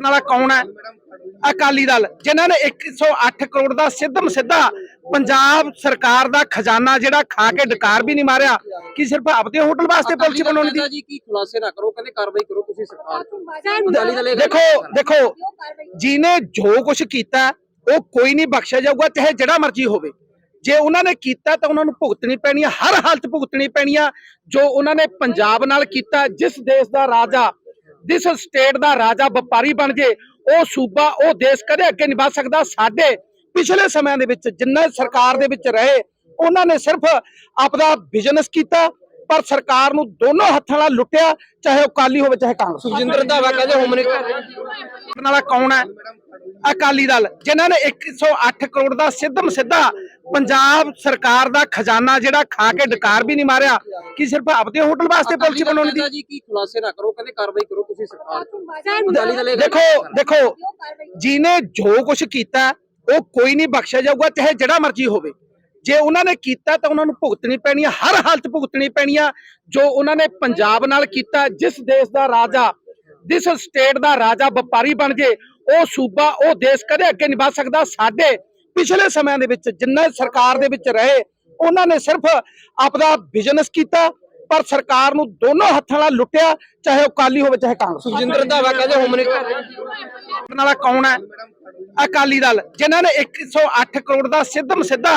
ਕਰਨ ਵਾਲਾ ਕੌਣ ਹੈ? ਅਕਾਲੀ ਦਲ ਜਿਨ੍ਹਾਂ ਨੇ 108 ਕਰੋੜ ਦਾ ਸਿੱਧਮ ਸਿੱਧਾ ਪੰਜਾਬ ਸਰਕਾਰ ਦਾ ਖਜ਼ਾਨਾ ਜਿਹੜਾ ਖਾ ਕੇ ਡਕਾਰ ਵੀ ਨਹੀਂ ਮਾਰਿਆ ਕਿ ਸਿਰਫ ਆਪਦੇ ਹੋਟਲ ਵਾਸਤੇ ਪਾਲਿਸੀ ਬਣਾਉਣੀ ਦੀ ਜੀ ਕੀ ਖੁਲਾਸੇ ਨਾ ਕਰੋ ਕਹਿੰਦੇ ਕਾਰਵਾਈ ਕਰੋ ਤੁਸੀਂ ਸਰਕਾਰ ਦੇਖੋ ਦੇਖੋ ਜਿਹਨੇ ਜੋ ਕੁਝ ਕੀਤਾ ਉਹ ਕੋਈ ਨਹੀਂ ਬਖਸ਼ਿਆ ਜਾਊਗਾ ਚਾਹੇ ਜਿਹੜਾ ਮਰਜ਼ੀ ਹੋਵੇ। ਜੇ ਉਹਨਾਂ ਨੇ ਕੀਤਾ ਤਾਂ ਉਹਨਾਂ ਨੂੰ ਭੁਗਤਣੀ ਪੈਣੀ ਹੈ ਹਰ ਹਾਲਤ ਭੁਗਤਣੀ ਪੈਣੀ ਆ। ਜੋ ਉਹਨਾਂ ਨੇ ਪੰਜਾਬ ਨਾਲ ਕੀਤਾ ਜਿਸ ਦੇਸ਼ ਦਾ ਰਾਜਾ ਜਿਸ ਸਟੇਟ ਦਾ ਰਾਜਾ ਵਪਾਰੀ ਬਣ ਜੇ ਉਹ ਸੂਬਾ ਉਹ ਦੇਸ਼ ਕਦੇ ਅੱਗੇ ਨਹੀਂ ਵਧ ਸਕਦਾ। ਸਾਡੇ ਪਿਛਲੇ ਸਮਿਆਂ ਦੇ ਵਿੱਚ ਜਿੰਨਾ ਸਰਕਾਰ ਦੇ ਵਿੱਚ ਰਹੇ ਉਹਨਾਂ ਨੇ ਸਿਰਫ ਆਪਦਾ ਬਿਜ਼ਨਸ ਕੀਤਾ ਪਰ ਸਰਕਾਰ ਨੂੰ ਦੋਨੋਂ ਹੱਥਾਂ ਨਾਲ ਲੁੱਟਿਆ ਚਾਹੇ ਉਹ ਕਾਲੀ ਹੋਵੇ ਚਾਹੇ ਕਾਂਗਰਸ ਸੁਖਜਿੰਦਰ ਧਾਵਾ ਕਹਿੰਦੇ ਹੋਮ ਮਿਨਿਸਟਰ ਕਰਨ ਵਾਲਾ ਕੌਣ ਹੈ? ਅਕਾਲੀ ਦਲ ਜਿਨ੍ਹਾਂ ਨੇ 108 ਕਰੋੜ ਦਾ ਸਿੱਧਮ ਸਿੱਧਾ ਪੰਜਾਬ ਸਰਕਾਰ ਦਾ ਖਜ਼ਾਨਾ ਜਿਹੜਾ ਖਾ ਕੇ ਡਕਾਰ ਵੀ ਨਹੀਂ ਮਾਰਿਆ ਕਿ ਸਿਰਫ ਆਪਦੇ ਹੋਟਲ ਵਾਸਤੇ ਪਾਲਿਸੀ ਬਣਾਉਣੀ ਦੀ ਜੀ ਕੀ ਖੁਲਾਸੇ ਨਾ ਕਰੋ ਕਹਿੰਦੇ ਕਾਰਵਾਈ ਕਰੋ ਤੁਸੀਂ ਸਰਕਾਰ ਦੇਖੋ ਦੇਖੋ ਜਿਹਨੇ ਜੋ ਕੁਝ ਕੀਤਾ ਉਹ ਕੋਈ ਨਹੀਂ ਬਖਸ਼ਿਆ ਜਾਊਗਾ ਚਾਹੇ ਜਿਹੜਾ ਮਰਜ਼ੀ ਹੋਵੇ। ਜੇ ਉਹਨਾਂ ਨੇ ਕੀਤਾ ਤਾਂ ਉਹਨਾਂ ਨੂੰ ਭੁਗਤਣੀ ਪੈਣੀ ਹੈ ਹਰ ਹਾਲਤ ਭੁਗਤਣੀ ਪੈਣੀ ਆ। ਜੋ ਉਹਨਾਂ ਨੇ ਪੰਜਾਬ ਨਾਲ ਕੀਤਾ ਜਿਸ ਦੇਸ਼ ਦਾ ਰਾਜਾ ਜਿਸ ਸਟੇਟ ਦਾ ਰਾਜਾ ਵਪਾਰੀ ਬਣ ਜੇ, ਉਹ ਸੂਬਾ, ਉਹ ਦੇਸ਼ ਕਦੇ ਅੱਗੇ ਨਹੀਂ ਵਧ ਸਕਦਾ। ਸਾਡੇ ਪਿਛਲੇ ਸਮਿਆਂ ਦੇ ਵਿੱਚ ਜਿੰਨਾ ਸਰਕਾਰ ਦੇ ਵਿੱਚ ਰਹੇ, ਉਹਨਾਂ ਨੇ ਸਿਰਫ ਆਪਦਾ ਬਿਜ਼ਨਸ ਕੀਤਾ ਪਰ ਸਰਕਾਰ ਨੂੰ ਦੋਨੋਂ ਹੱਥਾਂ ਨਾਲ ਲੁੱਟਿਆ ਚਾਹੇ ਉਹ ਕਾਲੀ ਹੋਵੇ ਚਾਹੇ ਕਾਂਗਰਸ ਸੁਖਜਿੰਦਰ ਧਾਵਾ ਕਹਿੰਦੇ ਹੋਮ ਮਿਨਿਸਟਰ ਕਰਨ ਵਾਲਾ ਕੌਣ ਹੈ? ਅਕਾਲੀ ਦਲ ਜਿਨ੍ਹਾਂ ਨੇ 108 ਕਰੋੜ ਦਾ ਸਿੱਧਮ ਸਿੱਧਾ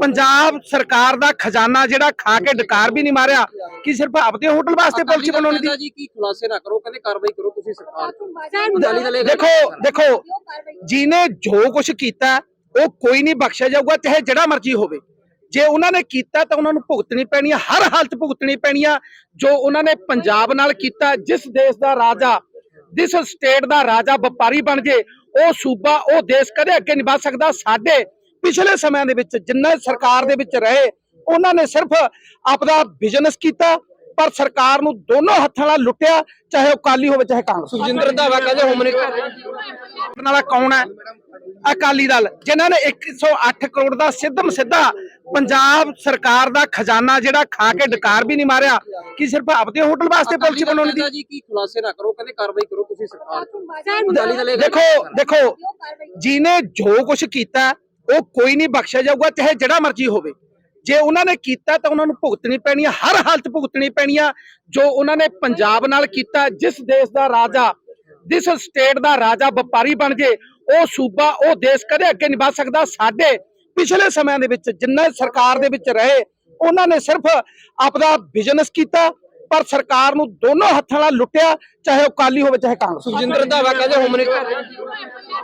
ਪੰਜਾਬ ਸਰਕਾਰ ਦਾ ਖਜ਼ਾਨਾ ਜਿਹੜਾ ਖਾ ਕੇ ਡਕਾਰ ਵੀ ਨਹੀਂ ਮਾਰਿਆ ਕਿ ਸਿਰਫ ਆਪਦੇ ਹੋਟਲ ਵਾਸਤੇ ਪਾਲਿਸੀ ਬਣਾਉਣੀ ਦੀ? ਜੀ ਕੀ ਖੁਲਾਸੇ ਨਾ ਕਰੋ ਕਹਿੰਦੇ ਕਾਰਵਾਈ ਕਰੋ ਤੁਸੀਂ ਸਰਕਾਰ ਚ ਅਕਾਲੀ ਦਲ ਇਹ ਗੱਲ ਦੇਖੋ ਦੇਖੋ ਜਿਹਨੇ ਜੋ ਕੁਝ ਕੀਤਾ ਉਹ ਕੋਈ ਨਹੀਂ ਬਖਸ਼ਿਆ ਜਾਊਗਾ ਚਾਹੇ ਜਿਹੜਾ ਮਰਜ਼ੀ ਹੋਵੇ। ਜੇ ਉਹਨਾਂ ਨੇ ਕੀਤਾ ਤਾਂ ਉਹਨਾਂ ਨੂੰ ਭੁਗਤਣੀ ਪੈਣੀ ਹੈ ਹਰ ਹਾਲਤ ਭੁਗਤਣੀ ਪੈਣੀ ਆ ਜੋ ਉਹਨਾਂ ਨੇ ਪੰਜਾਬ ਨਾਲ ਕੀਤਾ ਜਿਸ ਦੇਸ਼ ਦਾ ਰਾਜਾ ਜਿਸ ਸਟੇਟ ਦਾ ਰਾਜਾ ਵਪਾਰੀ ਬਣ ਜੇ ਉਹ ਸੂਬਾ ਉਹ ਦੇਸ਼ ਕਦੇ ਅੱਗੇ ਨਹੀਂ ਵਧ ਸਕਦਾ। ਸਾਡੇ ਪਿਛਲੇ ਸਮਿਆਂ ਦੇ ਵਿੱਚ ਜਿੰਨਾ ਸਰਕਾਰ ਦੇ ਵਿੱਚ ਰਹੇ ਉਹਨਾਂ ਨੇ ਸਿਰਫ ਆਪਦਾ ਬਿਜ਼ਨਸ ਕੀਤਾ ਪਰ ਸਰਕਾਰ ਨੂੰ ਦੋਨੋਂ ਹੱਥਾਂ ਨਾਲ ਲੁੱਟਿਆ ਚਾਹੇ ਉਹ ਕਾਲੀ ਹੋਵੇ ਚਾਹੇ ਕਾਂਗਰਸ ਸੁਖਜਿੰਦਰ ਧਾਵਾ ਕਹਿੰਦੇ ਹੋਮ ਮਿਨਿਸਟਰ ਕੌਣ ਹੈ? ਅਕਾਲੀ ਦਲ ਜਿਨ੍ਹਾਂ ਨੇ 108 ਕਰੋੜ ਦਾ ਸਿੱਧਮ ਸਿੱਧਾ ਪੰਜਾਬ ਸਰਕਾਰ ਦਾ ਖਜ਼ਾਨਾ ਜਿਹੜਾ ਖਾ ਕੇ ਡਕਾਰ ਵੀ ਨਹੀਂ ਮਾਰਿਆ ਕਿ ਸਿਰਫ ਆਪਦੇ ਹੋਟਲ ਵਾਸਤੇ ਪਾਲਿਸੀ ਬਣਾਉਣੀ ਦੀ ਜੀ ਕੀ ਖੁਲਾਸੇ ਨਾ ਕਰੋ ਕਹਿੰਦੇ ਕਾਰਵਾਈ ਕਰੋ ਤੁਸੀਂ ਸਰਕਾਰ ਚ ਅਕਾਲੀ ਦਲ ਇਹ ਗੱਲ ਦੇਖੋ ਦੇਖੋ ਜਿਹਨੇ ਜੋ ਕੁਝ ਕੀਤਾ ਉਹ ਕੋਈ ਨਹੀਂ ਬਖਸ਼ਿਆ ਜਾਊਗਾ ਚਾਹੇ ਜਿਹੜਾ ਮਰਜ਼ੀ ਹੋਵੇ। ਜੇ ਉਹਨਾਂ ਨੇ ਕੀਤਾ ਤਾਂ ਉਹਨਾਂ ਨੂੰ ਭੁਗਤਣੀ ਪੈਣੀ ਹੈ ਹਰ ਹਾਲਤ ਭੁਗਤਣੀ ਪੈਣੀ ਆ। ਜੋ ਉਹਨਾਂ ਨੇ ਪੰਜਾਬ ਨਾਲ ਕੀਤਾ ਜਿਸ ਦੇਸ਼ ਦਾ ਰਾਜਾ ਜਿਸ ਸਟੇਟ ਦਾ ਰਾਜਾ ਵਪਾਰੀ ਬਣ ਜੇ, ਉਹ ਸੂਬਾ, ਉਹ ਦੇਸ਼ ਕਦੇ ਅੱਗੇ ਨਹੀਂ ਵਧ ਸਕਦਾ। ਸਾਡੇ ਪਿਛਲੇ ਸਮਿਆਂ ਦੇ ਵਿੱਚ ਜਿੰਨੇ ਸਰਕਾਰ ਦੇ ਵਿੱਚ ਰਹੇ, ਉਹਨਾਂ ਨੇ ਸਿਰਫ ਆਪਦਾ ਬਿਜ਼ਨਸ ਕੀਤਾ, ਪਰ ਸਰਕਾਰ ਨੂੰ ਦੋਨੋਂ ਹੱਥਾਂ ਨਾਲ ਲੁੱਟਿਆ, ਚਾਹੇ ਉਹ ਕਾਲੀ ਹੋਵੇ, ਚਾਹੇ ਕਾਂਗਰਸ। ਸੁਖਜਿੰਦਰ ਧਾਵਾ ਕਹਿੰਦੇ ਹੋਮ